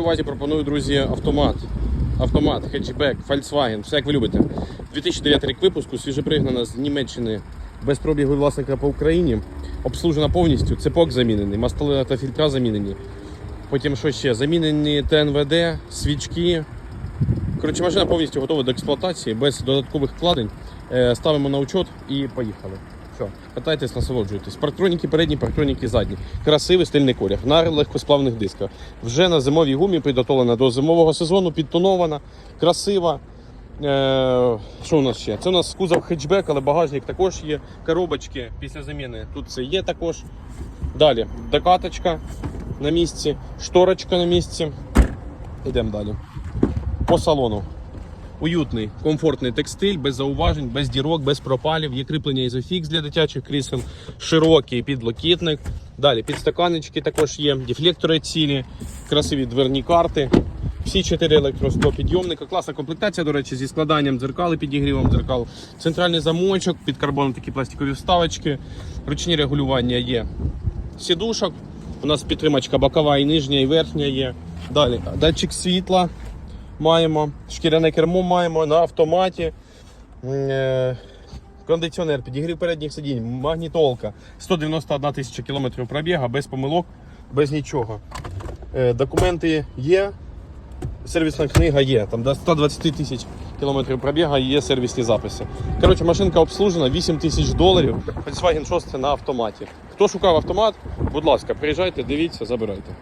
Увазі пропоную, друзі, автомат. Автомат, хетчбек, Volkswagen, все як ви любите. 2009 рік випуску, свіжепригнана з Німеччини, без пробігу власника по Україні. Обслужена повністю, цепок замінений, мастили та фільтра замінені. Потім що ще? Замінені ТНВД, свічки. Коротше, машина повністю готова до експлуатації, без додаткових вкладень. Е, Ставимо на учет і поїхали. Все, катайтесь, насолоджуйтесь. Парктроніки передні, парктроніки задні. Красивий стильний колір на легкосплавних дисках. Вже на зимовій гумі підготовлена до зимового сезону, підтонована, красива. Е, що у нас ще? Це у нас кузов хетчбек, але багажник також є. Коробочки після заміни. Тут це є також. Далі докаточка на місці, шторочка на місці. Йдемо далі. По салону. Уютний, комфортний текстиль, без зауважень, без дірок, без пропалів. Є кріплення ізофікс для дитячих крісел, широкий підлокітник. Далі підстаканнички також є, дефлектори цілі, красиві дверні карти. Всі чотири електростопідйомника. Класна комплектація, до речі, зі складанням дзеркал і підігрівом дзеркал. Центральний замочок, під карбоном такі пластикові вставочки, ручні регулювання є. Сідушок. У нас підтримачка бокова і нижня, і верхня є. Далі датчик світла маємо, шкіряне кермо маємо на автоматі. Е, Кондиціонер, підігрів передніх сидінь, магнітолка, 191 тисяча кілометрів пробіга, без помилок, без нічого. Е, Документи є, сервісна книга є. Там до 120 тисяч кілометрів пробіга є сервісні записи. Коротше, машинка обслужена 8 тисяч доларів. Volkswagen 6 на автоматі. Хто шукав автомат, будь ласка, приїжджайте, дивіться, забирайте.